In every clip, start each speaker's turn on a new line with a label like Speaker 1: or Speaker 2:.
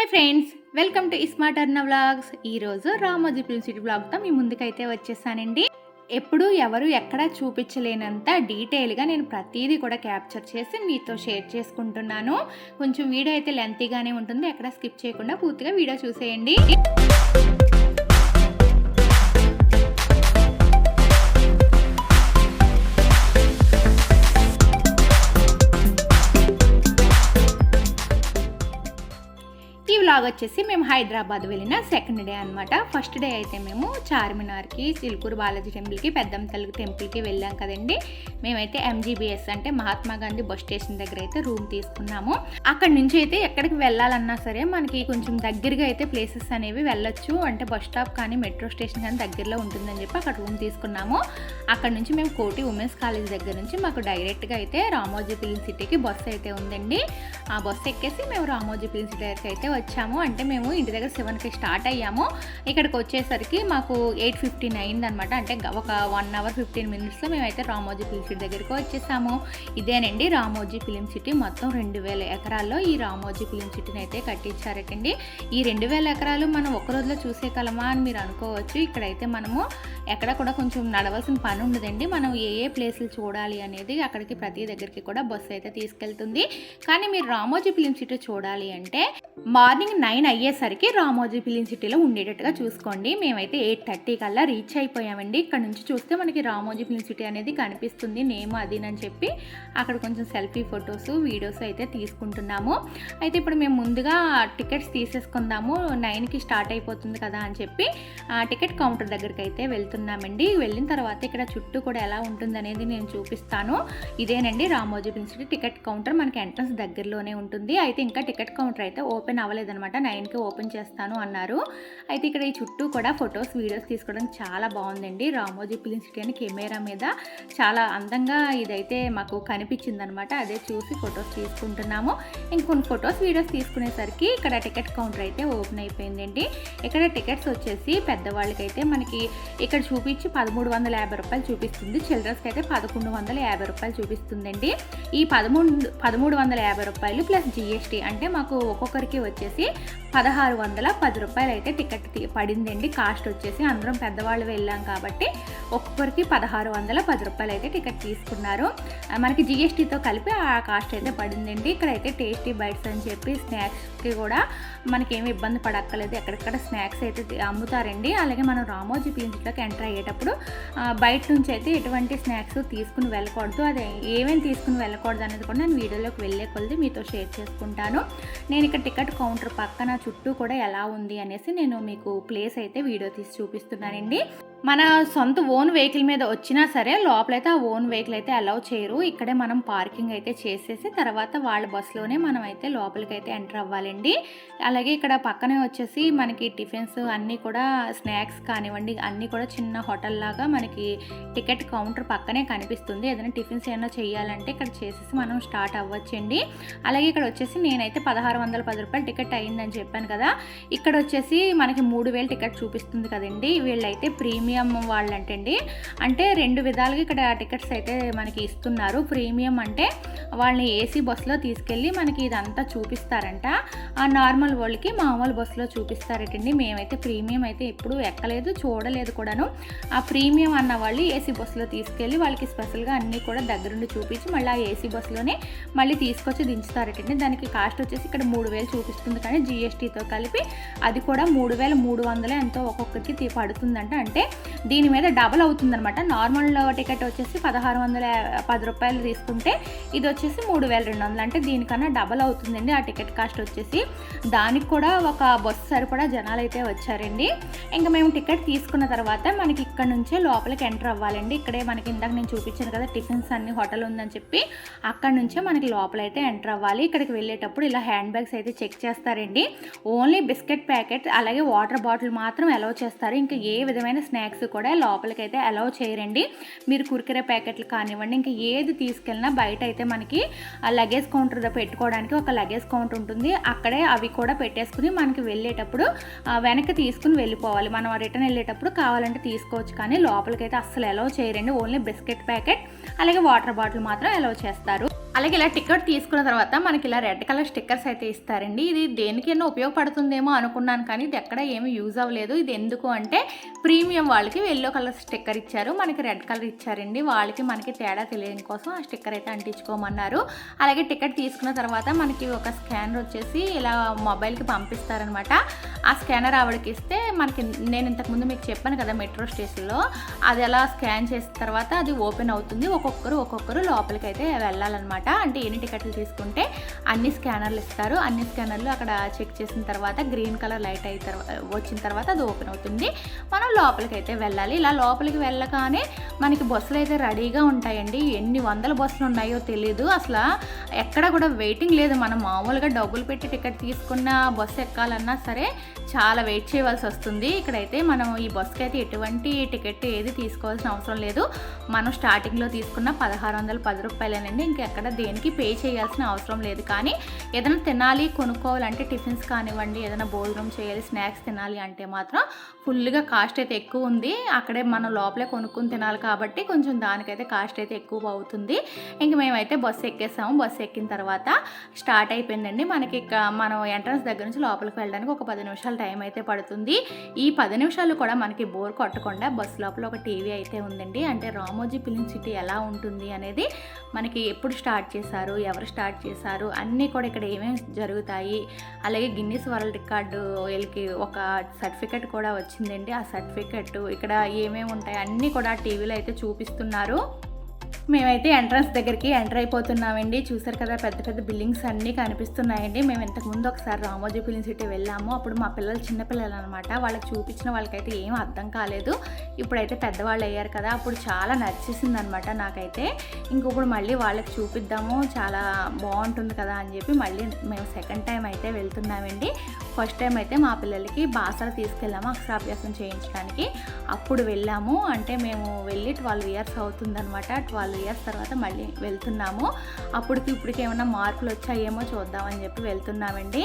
Speaker 1: Hi friends welcome to iSmart Arna vlogs ఈరోజు Ramoji film city బ్లాగ్తో మీ ముందుకైతే వచ్చేసానండి. ఎప్పుడు ఎవరు ఎక్కడ చూపించలేనంత డీటెయిల్గా నేను ప్రతిదీ కూడా క్యాప్చర్ చేసి మీతో షేర్ చేసుకుంటున్నాను. కొంచెం వీడియో అయితే లెంతీగానే ఉంటుంది ఎక్కడ స్కిప్ చేయకుండా పూర్తిగా వీడియో చూసేయండి. వచ్చేసి మేము హైదరాబాద్ వెళ్ళిన సెకండ్ డే అనమాట ఫస్ట్ డే అయితే మేము చార్మినార్కి చిలుకూరు బాలాజీ టెంపుల్కి పెద్దమ్మ తల్లి టెంపుల్కి వెళ్ళాం కదండి. మేమైతే ఎంజీబీఎస్ అంటే మహాత్మా గాంధీ బస్ స్టేషన్ దగ్గర అయితే రూమ్ తీసుకున్నాము. అక్కడ నుంచి అయితే ఎక్కడికి వెళ్ళాలన్నా సరే మనకి కొంచెం దగ్గరగా అయితే ప్లేసెస్ అనేవి వెళ్ళొచ్చు. అంటే బస్ స్టాప్ కానీ మెట్రో స్టేషన్ కానీ దగ్గరలో ఉంటుందని చెప్పి అక్కడ రూమ్ తీసుకున్నాము. అక్కడ నుంచి మేము కోటి ఉమెన్స్ కాలేజ్ దగ్గర నుంచి మాకు డైరెక్ట్గా అయితే రామోజీ ఫిలిం సిటీకి బస్సు అయితే ఉందండి. ఆ బస్సు ఎక్కేసి మేము రామోజీ ఫిలిం సిటీ దగ్గరికి అయితే వచ్చాము. అంటే మేము ఇంటి దగ్గర సెవెన్కి స్టార్ట్ అయ్యాము. ఇక్కడికి వచ్చేసరికి మాకు ఎయిట్ ఫిఫ్టీన్ అయింది అనమాట అంటే ఒక వన్ అవర్ ఫిఫ్టీన్ మినిట్స్లో మేమైతే రామోజీ ఫిలిం సిటీ దగ్గరికి వచ్చేసాము. ఇదేనండి రామోజీ ఫిలిం సిటీ మొత్తం రెండు వేల ఎకరాల్లో ఈ రామోజీ ఫిలిం సిటీని అయితే కట్టించారటండి. ఈ రెండు వేల ఎకరాలు మనం ఒక రోజులో చూసే కలమా అని మీరు అనుకోవచ్చు. ఇక్కడైతే మనము ఎక్కడ కూడా కొంచెం నడవలసిన పని ఉండదండి. మనం ఏ ఏ ప్లేసులు చూడాలి అనేది అక్కడికి ప్రతి దగ్గరికి కూడా బస్సు అయితే తీసుకెళ్తుంది. కానీ మీరు రామోజీ ఫిలిం సిటీ చూడాలి అంటే మార్నింగ్ నైన్ అయ్యేసరికి రామోజీ ఫిలిం సిటీలో ఉండేటట్టుగా చూసుకోండి. మేమైతే ఎయిట్ థర్టీ కల్లా రీచ్ అయిపోయామండి. ఇక్కడ నుంచి చూస్తే మనకి రామోజీ ఫిలిం సిటీ అనేది కనిపిస్తుంది. నేమ్ అదినని చెప్పి అక్కడ కొంచెం సెల్ఫీ ఫొటోస్ వీడియోస్ అయితే తీసుకుంటున్నాము. అయితే ఇప్పుడు మేము ముందుగా టికెట్స్ తీసేసుకుందాము. నైన్కి స్టార్ట్ అయిపోతుంది కదా అని చెప్పి ఆ టికెట్ కౌంటర్ దగ్గరికి అయితే వెళ్తున్నామండి. వెళ్ళిన తర్వాత ఇక్కడ చుట్టూ కూడా ఎలా ఉంటుందనేది నేను చూపిస్తాను. ఇదేనండి రామోజీ ప్రిన్సిటీ టికెట్ కౌంటర్. మనకి ఎంట్రన్స్ దగ్గరలోనే ఉంటుంది. అయితే ఇంకా టికెట్ కౌంటర్ అయితే ఓపెన్ అవ్వలేదన్నమాట. నైన్కి ఓపెన్ చేస్తాను అన్నారు. అయితే ఇక్కడ ఈ చుట్టూ కూడా ఫొటోస్ వీడియోస్ తీసుకోవడం చాలా బాగుందండి. రామోజీ ఫిలిం సిటీ అని కెమెరా మీద చాలా అందంగా ఇదైతే మాకు కనిపించింది అనమాట అదే చూసి ఫొటోస్ తీసుకుంటున్నాము. ఇంకొన్ని ఫొటోస్ వీడియోస్ తీసుకునేసరికి ఇక్కడ టికెట్ కౌంటర్ అయితే ఓపెన్ అయిపోయిందండి. ఇక్కడ టికెట్స్ వచ్చేసి పెద్దవాళ్ళకైతే మనకి ఇక్కడ చూపించి పదమూడు వందల యాభై రూపాయలు చూపిస్తుంది. చిల్డ్రన్స్కి అయితే పదకొండు వందల యాభై రూపాయలు చూపిస్తుందండి. ఈ పదమూడు పదమూడు వందల యాభై రూపాయలు ప్లస్ జిఎస్టీ అంటే మాకు ఒక్కొక్కరికి వచ్చేసి పదహారు వందల పది రూపాయలు అయితే టికెట్ తీ- పడిందండి. కాస్ట్ వచ్చేసి అందరం పెద్దవాళ్ళు వెళ్ళాం కాబట్టి ఒక్కొక్కరికి పదహారు వందల పది రూపాయలు అయితే టికెట్ తీసుకున్నారు. మనకి జిఎస్టీతో కలిపి ఆ కాస్ట్ అయితే పడిందండి. ఇక్కడైతే టేస్టీ బైట్స్ అని చెప్పి స్నాక్స్కి కూడా మనకి ఏమి ఇబ్బంది పడక్కర్లేదు. ఎక్కడెక్కడ స్నాక్స్ అయితే అమ్ముతారండి. అలాగే మనం రామోజీ పీన్స్లోకి ఎంటర్ అయ్యేటప్పుడు బయట బయట నుంచి అయితే ఎటువంటి స్నాక్స్ తీసుకుని వెళ్ళకూడదు. అదే ఏమేమి తీసుకుని వెళ్ళకూడదు అనేది కూడా నేను వీడియోలోకి వెళ్ళే కొలది మీతో షేర్ చేసుకుంటాను. నేను ఇక్కడ టికెట్ కౌంటర్ పక్కన చుట్టూ కూడా ఎలా ఉంది అనేసి నేను మీకు ప్లేస్ అయితే వీడియో తీసి చూపిస్తున్నానండి. మన సొంత ఓన్ వెహికల్ మీద వచ్చినా సరే లోపలైతే ఆ ఓన్ వెహికల్ అయితే అలౌ చేయరు. ఇక్కడే మనం పార్కింగ్ అయితే చేసేసి తర్వాత వాళ్ళ బస్సులోనే మనం అయితే లోపలికి అయితే ఎంటర్ అవ్వాలండి. అలాగే ఇక్కడ పక్కనే వచ్చేసి మనకి టిఫిన్స్ అన్నీ కూడా స్నాక్స్ కానివ్వండి అన్నీ కూడా చిన్న హోటల్ లాగా మనకి టికెట్ కౌంటర్ పక్కనే కనిపిస్తుంది. ఏదైనా టిఫిన్స్ ఏమైనా చేయాలంటే ఇక్కడ చేసేసి మనం స్టార్ట్ అవ్వచ్చండి. అలాగే ఇక్కడ వచ్చేసి నేనైతే పదహారు వందల పది రూపాయలు టికెట్ అయిందని చెప్పాను కదా. ఇక్కడ వచ్చేసి మనకి మూడు వేలు టికెట్ చూపిస్తుంది కదండి. వీళ్ళైతే ప్రీమియం ప్రీమియం వాళ్ళంటండి. అంటే రెండు విధాలుగా ఇక్కడ టికెట్స్ అయితే మనకి ఇస్తున్నారు. ప్రీమియం అంటే వాళ్ళని ఏసీ బస్సులో తీసుకెళ్ళి మనకి ఇదంతా చూపిస్తారంట. ఆ నార్మల్ వాళ్ళకి మామూలు బస్సులో చూపిస్తారటండి. మేమైతే ప్రీమియం అయితే ఎప్పుడు ఎక్కలేదు చూడలేదు కూడాను. ఆ ప్రీమియం అన్న వాళ్ళు ఏసీ బస్సులో తీసుకెళ్ళి వాళ్ళకి స్పెషల్గా అన్నీ కూడా దగ్గరుండి చూపించి మళ్ళీ ఆ ఏసీ బస్సులోనే మళ్ళీ తీసుకొచ్చి దించుతారటండి. దానికి కాస్ట్ వచ్చేసి ఇక్కడ మూడు వేలు చూపిస్తుంది. కానీ జిఎస్టీతో కలిపి అది కూడా మూడు వేల మూడు వందలు ఎంతో ఒక్కొక్కరికి పడుతుందంట. అంటే దీని మీద డబల్ అవుతుందన్నమాట. నార్మల్ టికెట్ వచ్చేసి పదహారు వందల పది రూపాయలు తీసుకుంటే ఇది వచ్చేసి మూడు వేల రెండు వందలు. అంటే దీనికన్నా డబల్ అవుతుందండి ఆ టికెట్ కాస్ట్ వచ్చేసి. దానికి కూడా ఒక బస్సు సరిపడా జనాలు అయితే వచ్చారండి. ఇంకా మేము టికెట్ తీసుకున్న తర్వాత మనకి ఇక్కడ నుంచే లోపలికి ఎంటర్ అవ్వాలండి. ఇక్కడే మనకి ఇందాక నేను చూపించాను కదా టిఫిన్స్ అన్ని హోటల్ ఉందని చెప్పి. అక్కడ నుంచే మనకి లోపలైతే ఎంటర్ అవ్వాలి. ఇక్కడికి వెళ్ళేటప్పుడు ఇలా హ్యాండ్ బ్యాగ్స్ అయితే చెక్ చేస్తారండి. ఓన్లీ బిస్కెట్ ప్యాకెట్ అలాగే వాటర్ బాటిల్ మాత్రం అలౌ చేస్తారు. ఇంకా ఏ విధమైన స్నాక్స్ కూడా లోపలికి అయితే అలౌ చేయరండి. మీరు కురికరే ప్యాకెట్లు కానివ్వండి ఇంకా ఏది తీసుకెళ్ళినా బయట అయితే మనకి ఆ లగేజ్ కౌంటర్ పెట్టుకోవడానికి ఒక లగేజ్ కౌంటర్ ఉంటుంది. అక్కడే అవి కూడా పెట్టేసుకుని మనకి వెళ్ళేటప్పుడు వెనక్కి తీసుకుని వెళ్ళిపోవాలి. మనం రిటర్న్ వెళ్ళేటప్పుడు కావాలంటే తీసుకోవచ్చు కానీ లోపలికి అయితే అస్సలు అలౌ చేయరండి. ఓన్లీ బిస్కెట్ ప్యాకెట్ అలాగే వాటర్ బాటిల్ మాత్రం అలౌ చేస్తారు. అలాగే ఇలా టికెట్ తీసుకున్న తర్వాత మనకి ఇలా రెడ్ కలర్ స్టిక్కర్స్ అయితే ఇస్తారండి. ఇది దేనికైనా ఉపయోగపడుతుందేమో అనుకున్నాను కానీ ఇది ఎక్కడ ఏమీ యూజ్ అవ్వలేదు. ఇది ఎందుకు అంటే ప్రీమియం వాళ్ళకి ఎల్లో కలర్ స్టిక్కర్ ఇచ్చారు. మనకి రెడ్ కలర్ ఇచ్చారండి. వాళ్ళకి మనకి తేడా తెలియని కోసం ఆ స్టిక్కర్ అయితే అంటించుకోమన్నారు. అలాగే టికెట్ తీసుకున్న తర్వాత మనకి ఒక స్కానర్ వచ్చేసి ఇలా మొబైల్కి పంపిస్తారనమాట ఆ స్కానర్ ఆవిడకి ఇస్తే మనకి నేను ఇంతకుముందు మీకు చెప్పాను కదా మెట్రో స్టేషన్లో అది ఎలా స్కాన్ చేసిన తర్వాత అది ఓపెన్ అవుతుంది. ఒక్కొక్కరు ఒక్కొక్కరు లోపలికి అయితే వెళ్ళాలన్నమాట. అంటే ఎన్ని టికెట్లు తీసుకుంటే అన్ని స్కానర్లు ఇస్తారు. అన్ని స్కానర్లు అక్కడ చెక్ చేసిన తర్వాత గ్రీన్ కలర్ లైట్ అయిన తర్వాత వచ్చిన తర్వాత అది ఓపెన్ అవుతుంది. మనం లోపలికి అయితే వెళ్ళాలి. ఇలా లోపలికి వెళ్ళగానే మనకి బస్సులు అయితే రెడీగా ఉంటాయండి. ఎన్ని వందల బస్సులు ఉన్నాయో తెలియదు అసలు ఎక్కడ కూడా వెయిటింగ్ లేదు. మనం మామూలుగా డబ్బులు పెట్టి టికెట్ తీసుకున్న బస్సు ఎక్కాలన్నా సరే చాలా వెయిట్ చేయవలసి వస్తుంది. ఇక్కడైతే మనం ఈ బస్సుకి అయితే ఎటువంటి టికెట్ ఏది తీసుకోవాల్సిన అవసరం లేదు. మనం స్టార్టింగ్లో తీసుకున్న పదహారు వందల పది రూపాయలేనండి. ఇంకెక్కడ దేనికి పే చేయాల్సిన అవసరం లేదు. కానీ ఏదైనా తినాలి కొనుక్కోవాలంటే టిఫిన్స్ కానివ్వండి ఏదైనా భోజనం చేయాలి స్నాక్స్ తినాలి అంటే మాత్రం ఫుల్గా కాస్ట్ అయితే ఎక్కువ ఉంది. అక్కడే మనం లోపలే కొనుక్కుని తినాలి కాబట్టి కొంచెం దానికైతే కాస్ట్ అయితే ఎక్కువ అవుతుంది. ఇంక మేమైతే బస్సు ఎక్కేసాము. బస్సు ఎక్కిన తర్వాత స్టార్ట్ అయిపోయిందండి. మనకి మనం ఎంట్రన్స్ దగ్గర నుంచి లోపలికి వెళ్ళడానికి ఒక పది నిమిషాలు టైం అయితే పడుతుంది. ఈ పది నిమిషాలు కూడా మనకి బోర్ కొట్టకుండా బస్సు లోపల ఒక టీవీ అయితే ఉందండి. అంటే రామోజీ ఫిలిం సిటీ ఎలా ఉంటుంది అనేది మనకి ఎప్పుడు స్టార్ట్ చేశారు ఎవరు స్టార్ట్ చేశారు అన్నీ కూడా ఇక్కడ ఏమేమి జరుగుతాయి అలాగే గిన్నీస్ వరల్డ్ రికార్డు వీళ్ళకి ఒక సర్టిఫికెట్ కూడా వచ్చిందండి. ఆ సర్టిఫికెట్ ఇక్కడ ఏమేమి ఉంటాయి అన్నీ కూడా టీవీలో అయితే చూపిస్తున్నారు. మేమైతే ఎంట్రన్స్ దగ్గరికి ఎంటర్ అయిపోతున్నామండి. చూసారు కదా పెద్ద పెద్ద బిల్డింగ్స్ అన్నీ కనిపిస్తున్నాయండి. మేము ఇంతకుముందు ఒకసారి రామోజీ ఫిలిం సిటీ వెళ్ళాము. అప్పుడు మా పిల్లలు చిన్నపిల్లలు అనమాట వాళ్ళకి చూపించిన వాళ్ళకైతే ఏం అర్థం కాలేదు. ఇప్పుడైతే పెద్దవాళ్ళు అయ్యారు కదా అప్పుడు చాలా నచ్చేసింది అనమాట నాకైతే. ఇంకొప్పుడు మళ్ళీ వాళ్ళకి చూపిద్దాము చాలా బాగుంటుంది కదా అని చెప్పి మళ్ళీ మేము సెకండ్ టైం అయితే వెళ్తున్నామండి. ఫస్ట్ టైం అయితే మా పిల్లలకి బాసర తీసుకెళ్ళాము అక్షరాభ్యాసం చేయించడానికి. అప్పుడు వెళ్ళాము. అంటే మేము వెళ్ళి ట్వెల్వ్ ఇయర్స్ అవుతుందనమాట ట్వెల్వ్ ఇయర్స్ తర్వాత మళ్ళీ వెళ్తున్నాము. అప్పటికి ఇప్పటికి ఏమైనా మార్పులు వచ్చాయేమో చూద్దామని చెప్పి వెళ్తున్నామండి.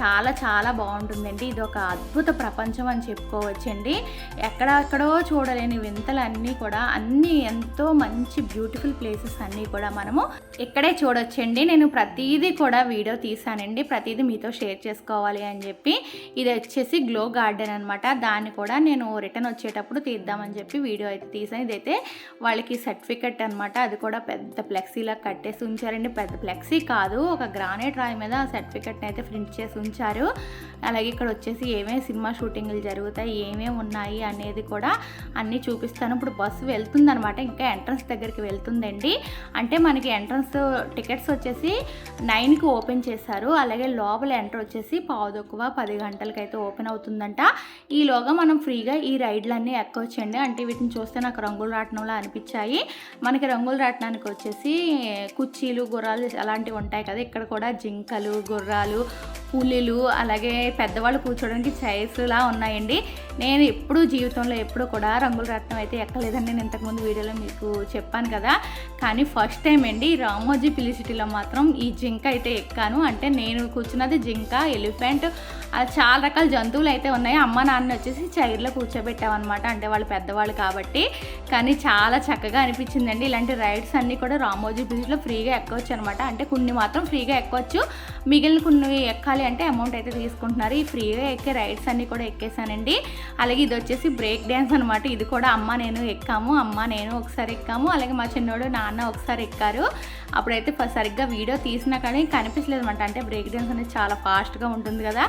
Speaker 1: చాలా చాలా బాగుంటుందండి. ఇది ఒక అద్భుత ప్రపంచం అని చెప్పుకోవచ్చండి. ఎక్కడెక్కడో చూడలేని వింతలన్నీ కూడా అన్నీ ఎంతో మంచి బ్యూటిఫుల్ ప్లేసెస్ అన్నీ కూడా మనము ఇక్కడే చూడొచ్చండి. నేను ప్రతిదీ కూడా వీడియో తీసానండి ప్రతిదీ మీతో షేర్ చేసుకోవాలి అని అని చెప్పి ఇది వచ్చేసి గ్లో గార్డెన్ అనమాట దాన్ని కూడా నేను రిటర్న్ వచ్చేటప్పుడు తీద్దామని చెప్పి వీడియో అయితే తీసాను. ఇదైతే వాళ్ళకి సర్టిఫికెట్ అనమాట అది కూడా పెద్ద ఫ్లెక్సీలా కట్టేసి ఉంచారండి. పెద్ద ఫ్లెక్సీ కాదు ఒక గ్రానైట్ రాయి మీద ఆ సర్టిఫికెట్ని అయితే ప్రింట్ చేసి ఉంచారు. అలాగే ఇక్కడ వచ్చేసి ఏమేమి సినిమా షూటింగ్లు జరుగుతాయి ఏమేమి ఉన్నాయి అనేది కూడా అన్నీ చూపిస్తాను. ఇప్పుడు బస్సు వెళ్తుందనమాట ఇంకా ఎంట్రన్స్ దగ్గరికి వెళ్తుందండి. అంటే మనకి ఎంట్రన్స్ టికెట్స్ వచ్చేసి నైన్కి ఓపెన్ చేశారు. అలాగే లోపల ఎంటర్ వచ్చేసి ఎక్కువ పది గంటలకైతే అయితే ఓపెన్ అవుతుందంట. ఈలోగా మనం ఫ్రీగా ఈ రైడ్లన్నీ ఎక్కొచ్చండి. అంటే వీటిని చూస్తే నాకు రంగుల రాట్నంలా అనిపించాయి. మనకి రంగుల రాట్నానికి వచ్చేసి కుర్చీలు గుర్రాలు అలాంటివి ఉంటాయి కదా. ఇక్కడ కూడా జింకలు గుర్రాలు పులిలు అలాగే పెద్దవాళ్ళు కూర్చోడానికి చైర్స్ లా ఉన్నాయండి. నేను ఎప్పుడూ జీవితంలో ఎప్పుడు కూడా రంగుల రత్నం అయితే ఎక్కలేదని నేను ఇంతకుముందు వీడియోలో మీకు చెప్పాను కదా. కానీ ఫస్ట్ టైం అండి రామోజీ పిలిసిటీలో మాత్రం ఈ జింక అయితే ఎక్కాను. అంటే నేను కూర్చున్నది జింక ఎలిఫెంట్ అలా చాలా రకాల జంతువులు అయితే ఉన్నాయి. అమ్మ నాన్న వచ్చేసి చైర్లో కూర్చోబెట్టామన్నమాట. అంటే వాళ్ళు పెద్దవాళ్ళు కాబట్టి. కానీ చాలా చక్కగా అనిపించిందండి. ఇలాంటి రైడ్స్ అన్నీ కూడా రామోజీ బీచ్లో ఫ్రీగా ఎక్కవచ్చు అనమాట అంటే కొన్ని మాత్రం ఫ్రీగా ఎక్కవచ్చు. మిగిలిన కొన్ని ఎక్కాలి అంటే అమౌంట్ అయితే తీసుకుంటున్నారు. ఈ ఫ్రీగా ఎక్కే రైడ్స్ అన్నీ కూడా ఎక్కేసానండి. అలాగే ఇది వచ్చేసి బ్రేక్ డ్యాన్స్ అనమాట ఇది కూడా అమ్మ నేను ఎక్కాము అమ్మ నేను ఒకసారి ఎక్కాము అలాగే మా చిన్నోడు నాన్న ఒకసారి ఎక్కారు. అప్పుడైతే సరిగ్గా వీడియో తీసినా కానీ కనిపించలేదు అనమాట అంటే బ్రేక్ డ్యాన్స్ అనేది చాలా ఫాస్ట్గా ఉంటుంది కదా.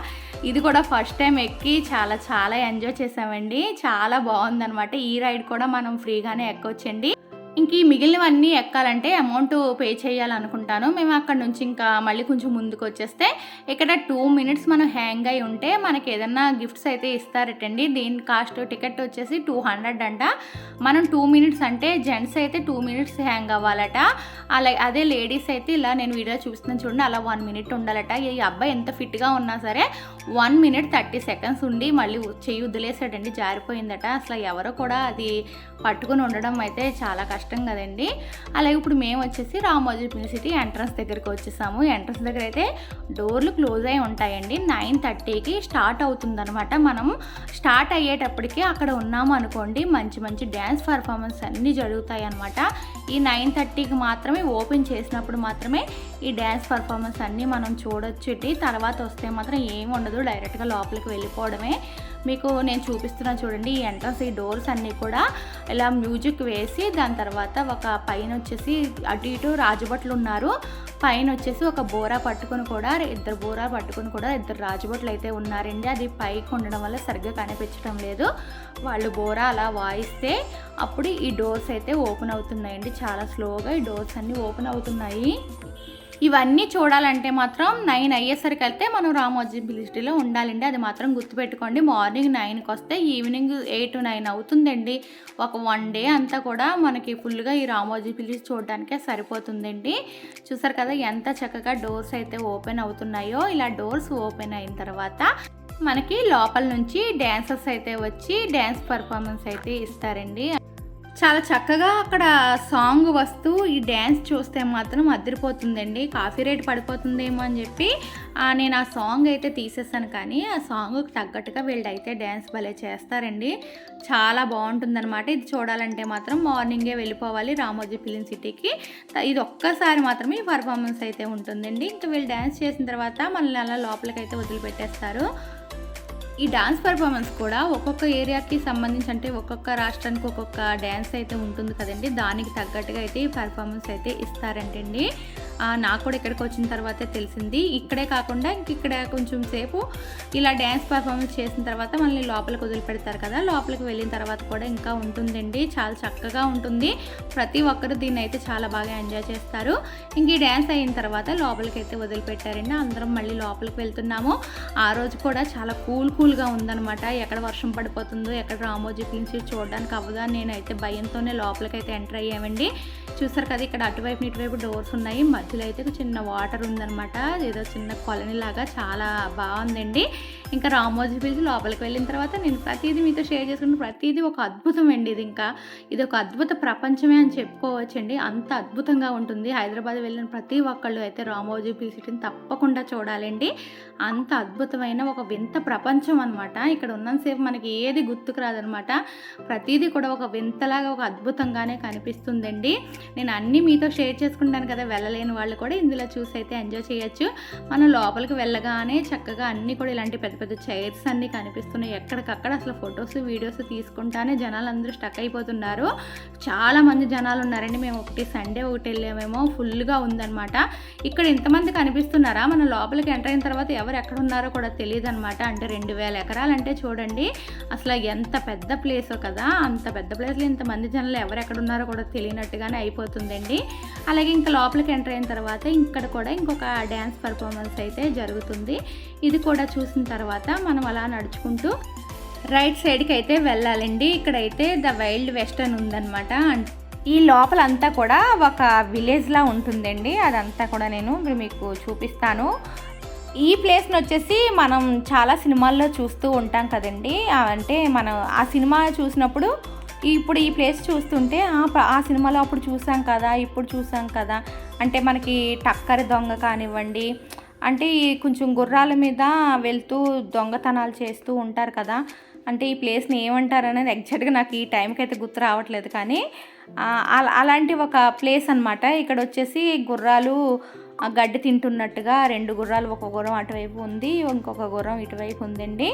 Speaker 1: ఇది కూడా ఫస్ట్ టైం ఎక్కి చాలా చాలా ఎంజాయ్ చేసామండి. చాలా బాగుందన్నమాట. ఈ రైడ్ కూడా మనం ఫ్రీగానే ఎక్కొచ్చండి. ఇంక ఈ మిగిలినవన్నీ ఎక్కాలంటే అమౌంట్ పే చేయాలనుకుంటాను. మేము అక్కడ నుంచి ఇంకా మళ్ళీ కొంచెం ముందుకు వచ్చేస్తే ఇక్కడ టూ మినిట్స్ మనం హ్యాంగ్ అయి ఉంటే మనకి ఏదన్నా గిఫ్ట్స్ అయితే ఇస్తారటండి. దీని కాస్ట్ టికెట్ వచ్చేసి టూ హండ్రెడ్ అంట. మనం టూ మినిట్స్ అంటే జెంట్స్ అయితే టూ మినిట్స్ హ్యాంగ్ అవ్వాలట. అలా అదే లేడీస్ అయితే ఇలా నేను వీడియో చూస్తున్నాను చూడండి అలా వన్ మినిట్ ఉండాలట. ఈ అబ్బాయి ఎంత ఫిట్గా ఉన్నా సరే వన్ మినిట్ థర్టీ సెకండ్స్ ఉండి మళ్ళీ చెయ్యి వదిలేసాడండి జారిపోయిందట. అసలు ఎవరో కూడా అది పట్టుకుని ఉండడం అయితే చాలా కష్టం. కష్టం కదండి. అలాగే ఇప్పుడు మేము వచ్చేసి రామోజీ యూనివర్సిటీ ఎంట్రన్స్ దగ్గరికి వచ్చేసాము. ఎంట్రన్స్ దగ్గర అయితే డోర్లు క్లోజ్ అయి ఉంటాయండి. నైన్ థర్టీకి స్టార్ట్ అవుతుందనమాట మనం స్టార్ట్ అయ్యేటప్పటికి అక్కడ ఉన్నాము అనుకోండి మంచి మంచి డ్యాన్స్ పర్ఫార్మెన్స్ అన్నీ జరుగుతాయి అనమాట ఈ నైన్ థర్టీకి మాత్రమే ఓపెన్ చేసినప్పుడు మాత్రమే ఈ డ్యాన్స్ పర్ఫార్మెన్స్ అన్నీ మనం చూడొచ్చు తర్వాత వస్తే మాత్రం ఏమి ఉండదు. డైరెక్ట్గా లోపలికి వెళ్ళిపోవడమే. మీకు నేను చూపిస్తున్నా చూడండి. ఈ ఎంట్రన్స్ ఈ డోర్స్ అన్నీ కూడా ఇలా మ్యూజిక్ వేసి దాని తర్వాత ఒక పైన వచ్చేసి అటు ఇటు రాజభట్లు ఉన్నారు. పైన వచ్చేసి ఒక బోరా పట్టుకొని కూడా ఇద్దరు బోరా పట్టుకొని కూడా ఇద్దరు రాజభట్లు అయితే ఉన్నారండి. అది పైకి ఉండడం వల్ల సరిగ్గా కనిపించడం లేదు. వాళ్ళు బోరా అలా వాయిస్తే అప్పుడు ఈ డోర్స్ అయితే ఓపెన్ అవుతున్నాయండి. చాలా స్లోగా ఈ డోర్స్ అన్నీ ఓపెన్ అవుతున్నాయి. ఇవన్నీ చూడాలంటే మాత్రం నైన్ అయ్యేసరికి అయితే మనం రామోజీ బిలిసిటీలో ఉండాలండి. అది మాత్రం గుర్తుపెట్టుకోండి. మార్నింగ్ నైన్కి వస్తే ఈవినింగ్ ఎయిట్ నైన్ అవుతుందండి. ఒక వన్ డే అంతా కూడా మనకి ఫుల్గా ఈ రామోజీ బిలిస్ చూడడానికే సరిపోతుందండి. చూసారు కదా ఎంత చక్కగా డోర్స్ అయితే ఓపెన్ అవుతున్నాయో. ఇలా డోర్స్ ఓపెన్ అయిన తర్వాత మనకి లోపల నుంచి డ్యాన్సర్స్ అయితే వచ్చి డ్యాన్స్ పర్ఫార్మెన్స్ అయితే ఇస్తారండి. చాలా చక్కగా అక్కడ సాంగ్ వస్తూ ఈ డ్యాన్స్ చూస్తే మాత్రం అదిరిపోతుందండి. కాఫీ రేట్ పడిపోతుందేమో అని చెప్పి నేను ఆ సాంగ్ అయితే తీసేసాను కానీ ఆ సాంగ్కి తగ్గట్టుగా వీళ్ళు అయితే డ్యాన్స్ భలే చేస్తారండి. చాలా బాగుంటుందన్నమాట. ఇది చూడాలంటే మాత్రం మార్నింగే వెళ్ళిపోవాలి రామోజీ ఫిలిం సిటీకి. ఇది ఒక్కసారి మాత్రమే ఈ పర్ఫార్మెన్స్ అయితే ఉంటుందండి. ఇంకా వీళ్ళు డ్యాన్స్ చేసిన తర్వాత మనల్ని అలా లోపలికి అయితే వదిలిపెట్టేస్తారు. ఈ డాన్స్ పర్ఫార్మెన్స్ కూడా ఒక్కొక్క ఏరియాకి సంబంధించి అంటే ఒక్కొక్క రాష్ట్రానికి ఒక్కొక్క డ్యాన్స్ అయితే ఉంటుంది కదండి. దానికి తగ్గట్టుగా అయితే ఈ పర్ఫార్మెన్స్ అయితే ఇస్తారంటండి. నాకు కూడా ఇక్కడికి వచ్చిన తర్వాతే తెలిసింది. ఇక్కడే కాకుండా ఇంక ఇక్కడ కొంచెం సేపు ఇలా డ్యాన్స్ పర్ఫార్మెన్స్ చేసిన తర్వాత మళ్ళీ లోపలికి వదిలిపెడతారు కదా. లోపలికి వెళ్ళిన తర్వాత కూడా ఇంకా ఉంటుందండి. చాలా చక్కగా ఉంటుంది. ప్రతి ఒక్కరు దీన్ని అయితే చాలా బాగా ఎంజాయ్ చేస్తారు. ఇంక ఈ డ్యాన్స్ అయిన తర్వాత లోపలికి అయితే వదిలిపెట్టారండి. అందరం మళ్ళీ లోపలికి వెళ్తున్నాము. ఆ రోజు కూడా చాలా కూల్ కూల్గా ఉందనమాట ఎక్కడ వర్షం పడిపోతుందో ఎక్కడ రామోజీ ఫిల్మ్స్ చూడడానికి అవ్వదా నేనైతే భయంతోనే లోపలికి అయితే ఎంటర్ అయ్యామండి. చూసారు కదా ఇక్కడ అటువైపు ఇటువైపు డోర్స్ ఉన్నాయి. మధ్యలో అయితే చిన్న వాటర్ ఉందనమాట ఏదో చిన్న కాలనీ లాగా చాలా బాగుందండి. ఇంకా రామోజీ బీచ్ లోపలికి వెళ్ళిన తర్వాత నేను ప్రతిదీ మీతో షేర్ చేసుకున్న ప్రతిదీ ఒక అద్భుతం అండి ఇది ఇంకా. ఇది ఒక అద్భుత ప్రపంచమే అని చెప్పుకోవచ్చండి. అంత అద్భుతంగా ఉంటుంది. హైదరాబాద్ వెళ్ళిన ప్రతి ఒక్కళ్ళు అయితే రామోజీ బీచ్ని తప్పకుండా చూడాలండి. అంత అద్భుతమైన ఒక వింత ప్రపంచం అనమాట ఇక్కడ ఉన్నంతసేపు మనకి ఏది గుర్తుకు రాదనమాట ప్రతిదీ కూడా ఒక వింతలాగా ఒక అద్భుతంగానే కనిపిస్తుందండి. నేను అన్నీ మీతో షేర్ చేసుకుంటాను కదా వెళ్ళలేను వాళ్ళు కూడా ఇందులో చూసి అయితే ఎంజాయ్ చేయొచ్చు. మనం లోపలికి వెళ్ళగానే చక్కగా అన్నీ కూడా ఇలాంటి పెద్ద పెద్ద చైర్స్ అన్నీ కనిపిస్తున్నాయి. ఎక్కడికక్కడ అసలు ఫొటోస్ వీడియోస్ తీసుకుంటానే జనాలు అందరూ స్టక్ అయిపోతున్నారు. చాలా మంది జనాలు ఉన్నారండి. మేము ఒకటి సండే ఒకటి వెళ్ళామేమో ఫుల్గా ఉందన్నమాట. ఇక్కడ ఇంతమంది కనిపిస్తున్నారా? మనం లోపలికి ఎంటర్ అయిన తర్వాత ఎవరు ఎక్కడ ఉన్నారో కూడా తెలియదు అనమాట అంటే రెండు వేల ఎకరాలంటే చూడండి అసలు ఎంత పెద్ద ప్లేసో కదా! అంత పెద్ద ప్లేస్లో ఇంతమంది జనాలు ఎవరు ఎక్కడ ఉన్నారో కూడా తెలియనట్టుగానే అయిపోతుందండి. అలాగే ఇంకా లోపలికి ఎంటర్ అయిన తర్వాత ఇక్కడ కూడా ఇంకొక డ్యాన్స్ పర్ఫార్మెన్స్ అయితే జరుగుతుంది. ఇది కూడా చూసిన తర్వాత మనం అలా నడుచుకుంటూ రైట్ సైడ్కి అయితే వెళ్ళాలండి. ఇక్కడైతే ద వైల్డ్ వెస్టర్న్ ఉందన్నమాట. ఈ లోపల అంతా కూడా ఒక విలేజ్లా ఉంటుందండి. అదంతా కూడా నేను మీకు చూపిస్తాను. ఈ ప్లేస్ని వచ్చేసి మనం చాలా సినిమాల్లో చూస్తూ ఉంటాం కదండి. అంటే మనం ఆ సినిమా చూసినప్పుడు ఇప్పుడు ఈ ప్లేస్ చూస్తుంటే ఆ సినిమాలో అప్పుడు చూసాం కదా ఇప్పుడు చూసాం కదా అంటే మనకి టక్కరి దొంగ కానివ్వండి అంటే కొంచెం గుర్రాల మీద వెళ్తూ దొంగతనాలు చేస్తూ ఉంటారు కదా. అంటే ఈ ప్లేస్ని ఏమంటారు అనేది ఎగ్జాక్ట్గా నాకు ఈ టైంకి అయితే గుర్తు రావట్లేదు కానీ అలాంటి ఒక ప్లేస్ అనమాట ఇక్కడ వచ్చేసి గుర్రాలు గడ్డి తింటున్నట్టుగా రెండు గుర్రాలు ఒక గుర్రం అటువైపు ఉంది ఇంకొక గుర్రం ఇటువైపు ఉందండి.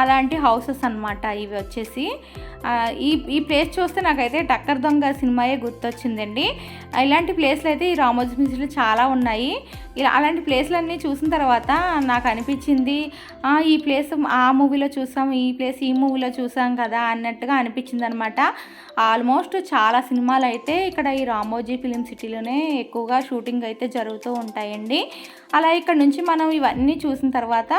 Speaker 1: అలాంటి హౌసెస్ అనమాట ఇవి వచ్చేసి. ఈ ఈ ప్లేస్ చూస్తే నాకైతే టక్కర్ దొంగ సినిమాయే గుర్తొచ్చిందండి. ఇలాంటి ప్లేస్లు అయితే ఈ రామోజీ మ్యూజియంలో చాలా ఉన్నాయి. ఇలా అలాంటి ప్లేస్లన్నీ చూసిన తర్వాత నాకు అనిపించింది ఈ ప్లేస్ ఆ మూవీలో చూసాం ఈ ప్లేస్ ఈ మూవీలో చూసాం కదా అన్నట్టుగా అనిపించింది అనమాట ఆల్మోస్ట్ చాలా సినిమాలు అయితే ఇక్కడ ఈ రామోజీ ఫిలిం సిటీలోనే ఎక్కువగా షూటింగ్ అయితే జరుగుతూ ఉంటాయండి. అలా ఇక్కడ నుంచి మనం ఇవన్నీ చూసిన తర్వాత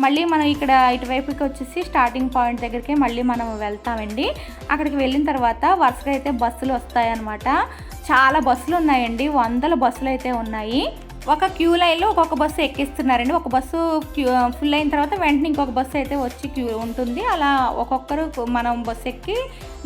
Speaker 1: మళ్ళీ మనం ఇక్కడ ఇటువైపుకి వచ్చేసి స్టార్టింగ్ పాయింట్ దగ్గరికి మళ్ళీ మనం వెళ్తామండి. అక్కడికి వెళ్ళిన తర్వాత వరుసగా అయితే బస్సులు వస్తాయన్నమాట. చాలా బస్సులు ఉన్నాయండి. వందల బస్సులు అయితే ఉన్నాయి. ఒక క్యూ లైన్లో ఒక్కొక్క బస్సు ఎక్కిస్తున్నారండి. ఒక బస్సు క్యూ ఫుల్ అయిన తర్వాత వెంటనే ఇంకొక బస్సు అయితే వచ్చి క్యూ ఉంటుంది. అలా ఒక్కొక్కరు మనం బస్సు ఎక్కి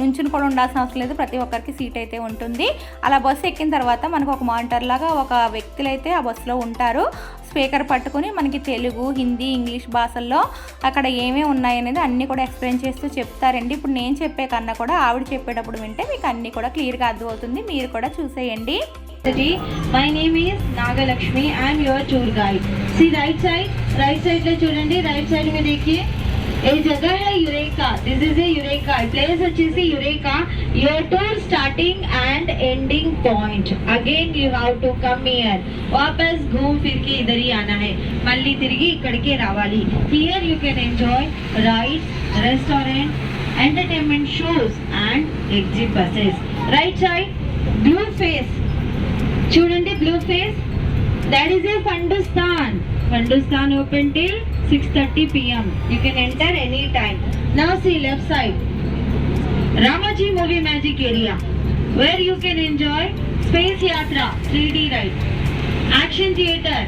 Speaker 1: నుంచుని కూడా ఉండాల్సిన అవసరం లేదు. ప్రతి ఒక్కరికి సీట్ అయితే ఉంటుంది. అలా బస్సు ఎక్కిన తర్వాత మనకు ఒక మానిటర్ లాగా ఒక వ్యక్తులు అయితే ఆ బస్సులో ఉంటారు. స్పీకర్ పట్టుకొని మనకి తెలుగు హిందీ ఇంగ్లీష్ భాషల్లో అక్కడ ఏమేమి ఉన్నాయనేది అన్నీ కూడా ఎక్స్ప్లెయిన్ చేస్తూ చెప్తారండి. ఇప్పుడు నేను చెప్పే కన్నా కూడా ఆవిడ చెప్పేటప్పుడు వింటే మీకు అన్నీ కూడా క్లియర్గా అర్థమవుతుంది. మీరు కూడా చూసేయండి.
Speaker 2: Today, my name is Nagalakshmi. I am your tour guide. See right side, right side ले चूँगी right side में देखिए ये जगह है Eureka this is a Eureka place अच्छे से Eureka your tour starting and ending point again you have to come here वापस घूम फिर के इधर ही आना है मल्ली तिरगी इकड़के रावाली here you can enjoy rides restaurant entertainment shows and exit buses right side blue face చూడండి blue face. That is a Fundustan Fundustan open till six thirty PM you can enter any time now see left side Ramoji movie magic area where you can enjoy space Yatra three D ride action theatre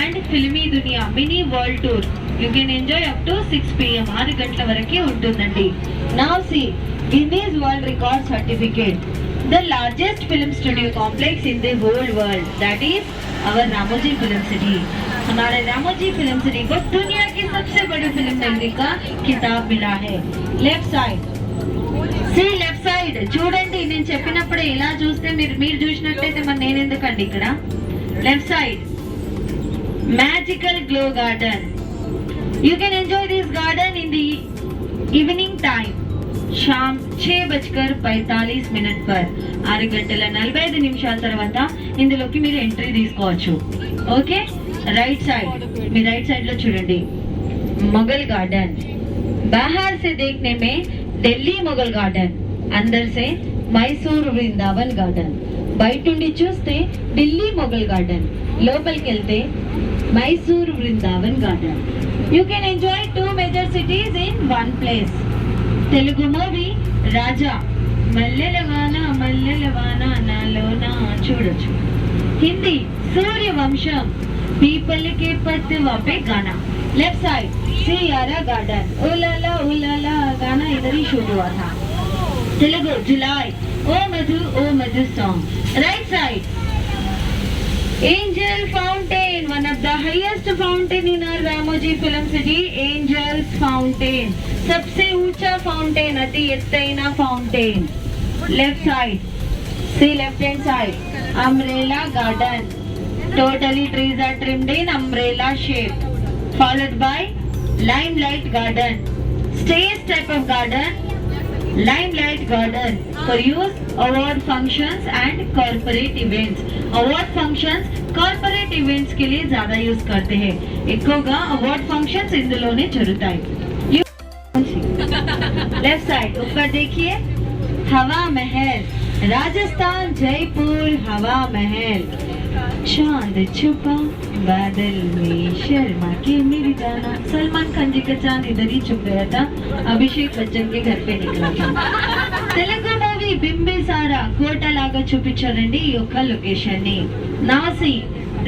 Speaker 2: and Filmi Duniya mini world tour you can enjoy up to six PM ఆరు గంటల వరకే ఉంటుందండి. Now see Guinness world record certificate the largest film studio complex in the whole world that is our Ramoji Film City हमारे Ramoji film city को दुनिया की सबसे बड़ी फिल्म नगरी का खिताब मिला है left side see left side చూడండి నేను చెప్పినప్పుడు ఇలా చూస్తే మీరు మీరు చూసినట్టయితే మరి నేను ఎందుకండి ఇక్కడ left side magical glow garden you can enjoy this garden in the evening time Sam ఛే బజ్కర్ పైతాలీస్ మినిట్ పర్ ఆరు గంటల నలభై ఐదు నిమిషాల తర్వాత ఇందులోకి మీరు ఎంట్రీ తీసుకోవచ్చు ఓకే రైట్ సైడ్ మీ రైట్ సైడ్ లో చూడండి మొఘల్ गार्डन बाहर से देखने में ఢిల్లీ మొఘల్ గార్డెన్ अंदर से మైసూర్ వృందావన్ గార్డెన్ బయట నుండి చూస్తే ఢిల్లీ మొఘల్ గార్డెన్ లోపలికి వెళ్తే Mysore Vrindavan garden you can enjoy two major cities in one place Telugu movie రాజా మల్లెల వాన మల్లెల వాన నాలోన చూడొచ్చు हिंदी सूर्य वंशम पीपल के पत्तवा पे गाना लेफ्ट साइड सियारा गार्डन उलाला उलाला गाना इधर ही शूट हुआ था तेलुगु जुलाई ओ मधु ओ मधु song right side Angel Fountain, one of the highest fountain in our Ramoji Film City, Angel's Fountain. सबसे ऊंचा fountain अति इत्तेइना fountain. Left side, see left hand side, umbrella garden. Totally trees are trimmed in umbrella shape. Followed by limelight garden, stage type of garden, limelight garden for use award functions and corporate events. Award functions corporate events के लिए ज्यादा use करते हैं ఎక్కువగా award functions ఇందులోనే జరుగుతాయి left side ऊपर देखिए हवा महल राजस्थान जयपुर हवा महल चांद छुपा बादल में शर्मा के मेरी जाना सलमान खान जी का चांद इधर ही छुप गया था अभिषेक बच्चन के घर पे निकला था తెలుగు మూవీ బింబిసారా కోటలాగా చూపించారండి ఈ యొక్క లొకేషన్ ని నాసి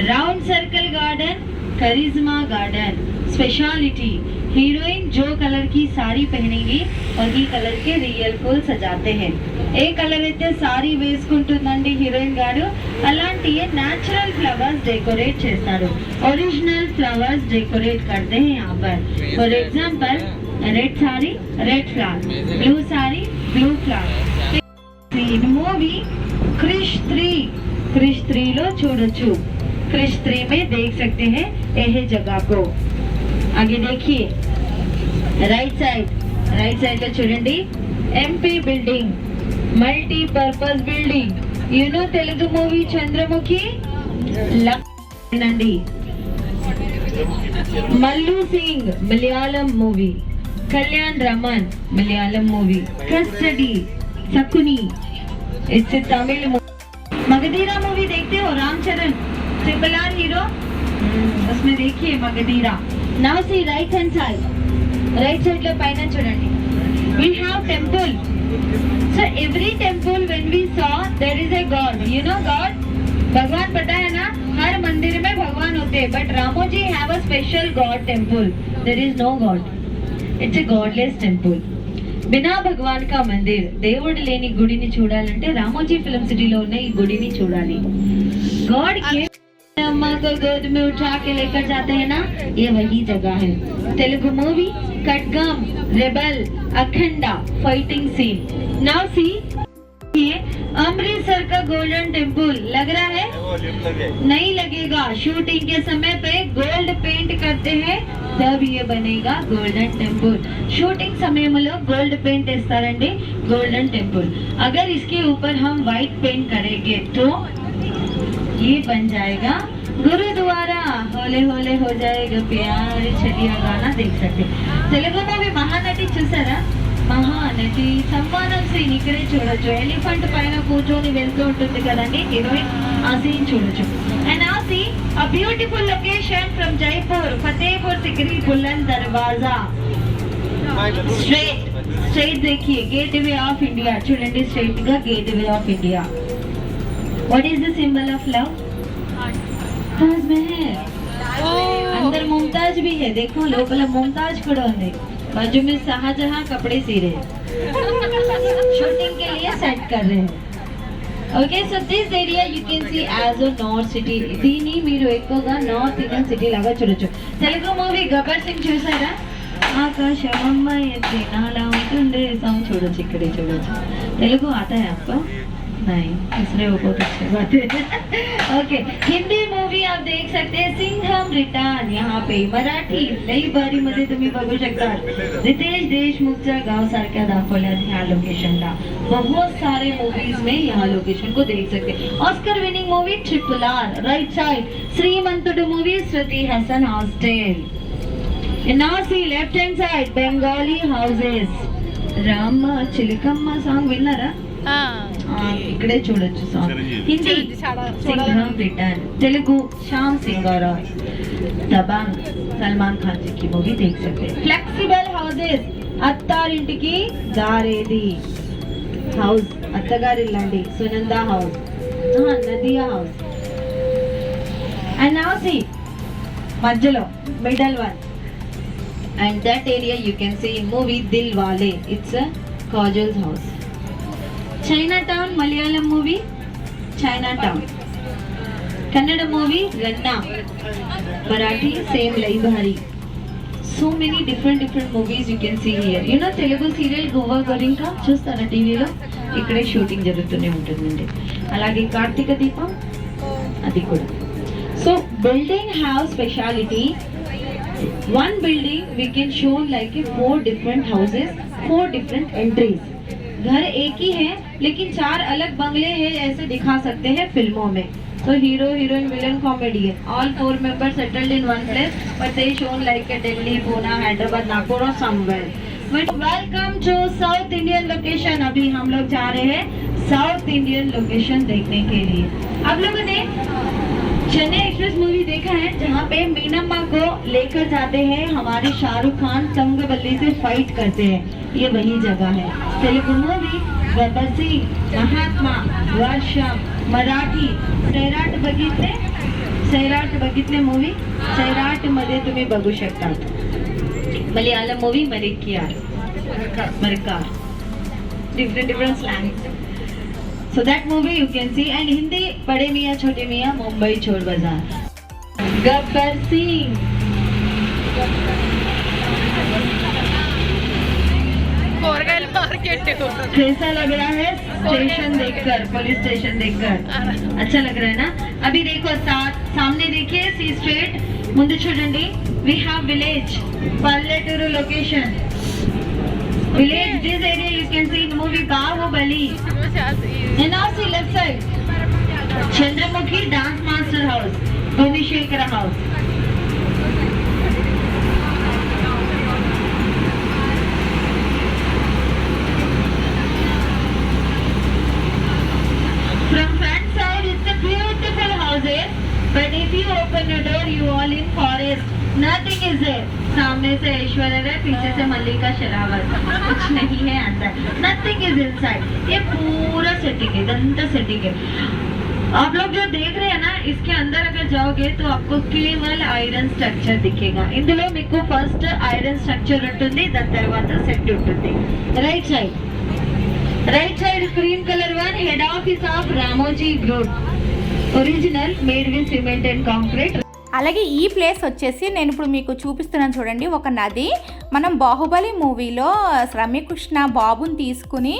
Speaker 2: round circle garden Karishma garden speciality heroine जो कलर की साड़ी पहनेगी वही कलर के రియల్ ఫుల్ సజాతే हैं ఏ కలర్ అయితే సారీ వేసుకుంటుందండి హీరోయిన్ గారు అలాంటి నేచురల్ ఫ్లవర్స్ డెకరేట్ చేస్తారు ఒరిజినల్ ఫ్లవర్స్ డెకరేట్ करते हैं यहाँ पर for example red sari red flower blue sari blue flower movie Krrish three Krrish త్రీలో చూడొచ్చు क्रिश थ्री में देख सकते हैं यह जगह को आगे देखिए राइट साइड राइट साइड లో చూడండి MP building multi purpose building you know Telugu movie Chandramukhi అండి Mallu Singh Malayalam movie Kalyan Raman Malayalam movie Custody Shakuni इससे तमिल मगधीरा मूवी देखते हो रामचरण ट्रिपल आर हीरो उसमें देखिए Magadheera now see right hand side right side లో పైన చూడండి we have temple so every temple when we saw there is a god you know god भगवान पता है ना हर मंदिर में भगवान होते हैं but Ramoji have a special god temple there is no god it's a godless temple Bina భగవాన్ కా మందిర్ దేవుడు లేని గుడిని చూడాలంటే రామోజీ ఫిల్మ్ సిటీలో ఉన్న ఈ గుడిని చూడాలి गॉड के अम्मा को गोद में उठा के लेकर जाते हैं ना ये वही जगह है Telugu movie कटगम rebel Akhanda fighting scene now see ये अमृतसर का गोल्डन टेम्पल लग रहा है नहीं लगेगा शूटिंग के समय पे गोल्ड पेंट करते हैं तब ये बनेगा गोल्डन टेम्पल शूटिंग समय में लोग गोल्ड पेंट इस्तारंडी गोल्डन टेम्पल अगर इसके ऊपर हम व्हाइट पेंट करेंगे तो ये बन जाएगा गुरुद्वारा होले होले हो जाएगा प्यार चलिया गाना देख सकते తెలుగు మూవీ మహానటి చూసారా మహానటి సమ్మానం సీన్ ఇక్కడే చూడొచ్చు ఎలిఫెంట్ పైన కూర్చొని వెళ్తూ ఉంటుంది కదండి హీరోయిన్ ఆ సీన్ చూడొచ్చు And now see a beautiful location from Jaipur, Fatehpur Sikri Bulan Darwaza. Straight, straight देखिए गेटवे ऑफ़ इंडिया चूँगी स्ट्रेट का gateway of India what is the symbol of love Taj अंदर मुमताज़ भी है देखो लोपल मुमताज़ कड़ा है। बाजू में शाहजहां कपड़े सी रहे शूटिंग के लिए सेट कर रहे हैं। Okay so this area you can see as a north city దీన్ని మీరు ఎక్కువగా నార్త్ ఇండియన్ సిటీ లాగా చూడొచ్చు. తెలుగు మూవీ గబ్బర్ సింగ్ చూసారా? ఆకాశం అమ్మాయి అలా ఉంటుండే సాంగ్ చూడొచ్చు ఇక్కడే చూడొచ్చు. తెలుగు అతనే అప్ప नहीं ओके हिंदी मूवी आप देख सकते हैं, सिंघम रिटर्न, यहाँ पे मराठी लई बारी मध्ये तुम्ही बघू शकता। रितेश देशमुखच्या गावसारख्या दाखवल्यात ह्या लोकेशनला बहुत सारे मूवीज़ में यहाँ लोकेशन को देख सकते Oscar winning movie triple R right side Shrimant movie Shruti Haasan hostel नासी left hand side Bengali houses రామ్మ सॉन्ग विनर है? ఇక్కడే చూడొచ్చు song Hindi. Singham return Telugu Shyam Singha Roy Dabangg Salman Khan ji movie Dekh సక్తే flexible houses Attarintiki Daredi house అత్తగారి ఇల్లండి. Sunanda house Nadiya house and నాసి మధ్యలో middle one and that area you can see movie Dilwale it's Kajal's house Chinatown Malayalam movie Chinatown Kannada movie Ranna Marathi same library so many different different movies you can see here you know Telugu serial Goa గోరింకా చూస్తారా టీవీలో? ఇక్కడే shooting జరుగుతూనే ఉంటుందండి. అలాగే కార్తీక దీపం అది కూడా. So building have speciality one building we can show like four different houses four different entries घर एक ही है, लेकिन चार अलग बंगले हैं ऐसे दिखा सकते हैं फ़िल्मों में। तो हीरो हीरोइन विलन कॉमेडी है। All four member settled in one place but they shown like a Delhi Poona Hyderabad Nagpur और somewhere welcome to South Indian location अभी हम लोग जा रहे हैं साउथ इंडियन लोकेशन देखने के लिए। आप लोगों ने चेन्नई एक्सप्रेस मूवी देखा है, जहाँ पे मीनम को लेकर जाते हैं, हमारे शाहरुख खान तंग बल्ली से फाइट करते हैं। ये वही जगह है। तेलुगु मूवी सिंह महात्मा वर्षम मराठी, सैराट बघितले सैराट बघितले मूवी सैराट मध्ये तुम्ही बघू शकता। Malayalam movie मलिकिया Marakkar different different slang So that movie you can see, and Hindi, बड़े मियाँ, छोटे मियाँ, मुंबई चोर बाज़ार। कैसा लग रहा है स्टेशन देखकर पुलिस स्टेशन देखकर। अच्छा लग रहा है ना? अभी देखो साथ सामने देखिए सी स्ट्रीट मुझे चूडी we have village पल्लेटूर location village this area you can see in movie Baahubali and also left side Chandramukhi dance master house दोन्ही शेलकरा house From front side it's a beautiful houses but if you open a door you all in forest nothing is there सामने से ऐश्वर्य है पीछे से मल्लिका शरावत कुछ नहीं है अंदर नथिंग इज़ इनसाइड ये पूरा सिटी के दंत सिटी के आप लोग जो देख रहे हैं ना इसके अंदर अगर जाओगे तो आपको కేవల్ ఐరన్ స్ట్రక్చర్ దిక్కేగా ఇందులో మీకు ఫస్ట్ ఐరన్ స్ట్రక్చర్ ఉంటుంది దాని తర్వాత సెట్ ఉంటుంది right side right side cream colour one head office of Ramoji group original made with cement and concrete
Speaker 1: అలాగే ఈ ప్లేస్ వచ్చేసి నేను ఇప్పుడు మీకు చూపిస్తున్నాను చూడండి ఒక నది మనం బాహుబలి మూవీలో రమ్యకృష్ణ బాబుని తీసుకుని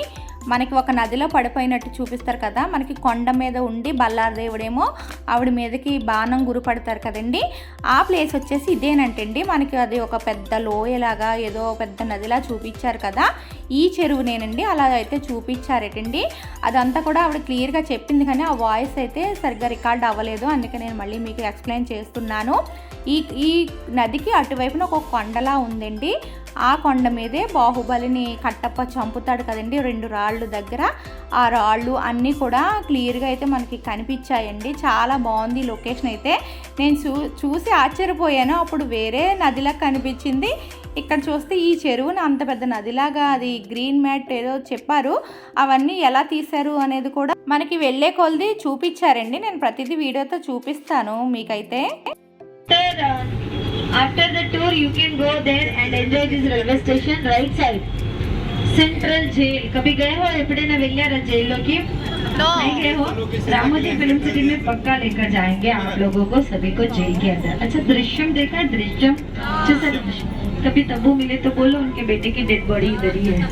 Speaker 1: మనకి ఒక నదిలో పడిపోయినట్టు చూపిస్తారు కదా. మనకి కొండ మీద ఉండి బల్లారదేవుడేమో ఆవిడ మీదకి బాణం గురిపడతారు కదండి. ఆ ప్లేస్ వచ్చేసి ఇదేనంటండి. మనకి అది ఒక పెద్ద లోయలాగా ఏదో పెద్ద నదిలా చూపించారు కదా. ఈ చెరువు నేనండి అలా అయితే చూపించారేటండి. అదంతా కూడా ఆవిడ క్లియర్గా చెప్పింది కానీ ఆ వాయిస్ అయితే సరిగ్గా రికార్డ్ అవ్వలేదు. అందుకే నేను మళ్ళీ మీకు ఎక్స్ప్లెయిన్ చేస్తున్నాను. ఈ ఈ నదికి అటువైపున ఒక కొండలా ఉందండి. ఆ కొండ మీదే బాహుబలిని కట్టప్ప చంపుతాడు కదండి రెండు రాళ్ళు దగ్గర. ఆ రాళ్ళు అన్నీ కూడా క్లియర్గా అయితే మనకి కనిపించాయండి. చాలా బాగుంది లొకేషన్ అయితే. నేను చూ చూసి ఆశ్చర్యపోయాను. అప్పుడు వేరే నదిలా కనిపించింది. ఇక్కడ చూస్తే ఈ చెరువుని అంత పెద్ద నదిలాగా అది గ్రీన్ మ్యాట్ ఏదో చెప్పారు. అవన్నీ ఎలా తీశారు అనేది కూడా మనకి వెళ్ళే కొలది చూపించారండి. నేను ప్రతిదీ వీడియోతో చూపిస్తాను మీకైతే.
Speaker 2: After, the tour the tour, you can go there and enjoy this railway station right side. Central jail कभी गए हो ఎప్పుడైనా వెళ్ళారా జైల్లోకి नहीं गए हो रामोजी फिल्म सिटी में पक्का लेकर जाएंगे आप लोगों को सभी को जेल के अंदर अच्छा दृश्यम देखा है दृश्यम अच्छा सर दृश्यम कभी तब्बू मिले तो बोलो उनके बेटे की डेड बॉडी इधर ही है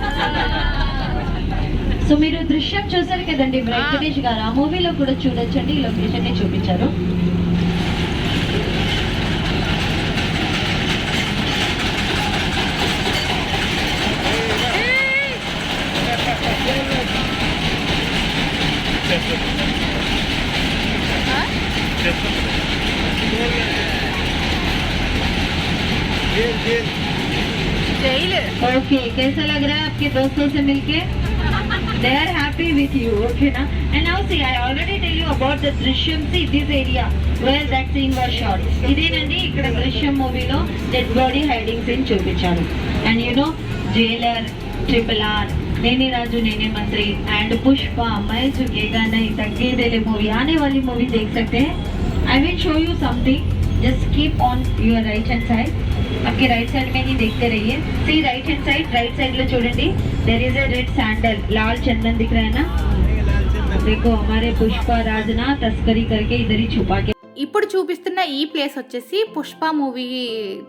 Speaker 2: సో మీరు దృశ్యం చూసారు కదండి వెంకటేష్ గారు ఆ మూవీలో కూడా చూడొచ్చండి ఈ లొకేషన్ ని చూపించారు ओके कैसा लग रहा है आपके दोस्तों से मिलके? They are happy with you okay ना? And now see I already tell you about the Drishyam see this area where that scene were shot ఇదేనండి ఇక్కడ దృశ్యం మూవీలో డెడ్ బాడీ హైడింగ్ సీన్ చూపించారు and you know jailer triple R Nene Raju Nene मंत्री and Pushpa मैं झुकेगा नहीं Taggedele movie आने वाली मूवी देख सकते हैं I will show you something just keep on your right hand side आपके राइट साइड में ही देखते रहिए see right hand side right side లో చూడండి there is a red sandal लाल चंदन दिख रहा है ना देखो हमारे पुष्पा राज ना तस्करी करके इधर ही छुपा के
Speaker 1: ఇప్పుడు చూపిస్తున్న ఈ ప్లేస్ వచ్చేసి పుష్ప మూవీ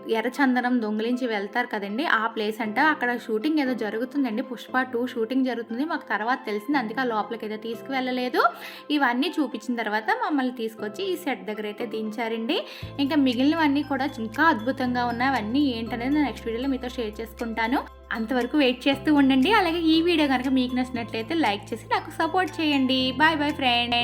Speaker 1: ఎర్రచందనం దొంగిలించి వెళ్తారు కదండి. ఆ ప్లేస్ అంట. అక్కడ షూటింగ్ ఏదో జరుగుతుందండి. పుష్ప టూ షూటింగ్ జరుగుతుంది. మాకు తర్వాత తెలిసింది. అందుకే ఆ లోపలికి అయితే తీసుకువెళ్ళలేదు. ఇవన్నీ చూపించిన తర్వాత మమ్మల్ని తీసుకొచ్చి ఈ సెట్ దగ్గర అయితే దించారండి. ఇంకా మిగిలినవన్నీ కూడా ఇంకా అద్భుతంగా ఉన్నాయి. అవన్నీ ఏంటనేది నేను నెక్స్ట్ వీడియోలో మీతో షేర్ చేసుకుంటాను. అంతవరకు వెయిట్ చేస్తూ ఉండండి. అలాగే ఈ వీడియో కనుక మీకు నచ్చినట్లయితే లైక్ చేసి నాకు సపోర్ట్ చేయండి. Bye bye friend.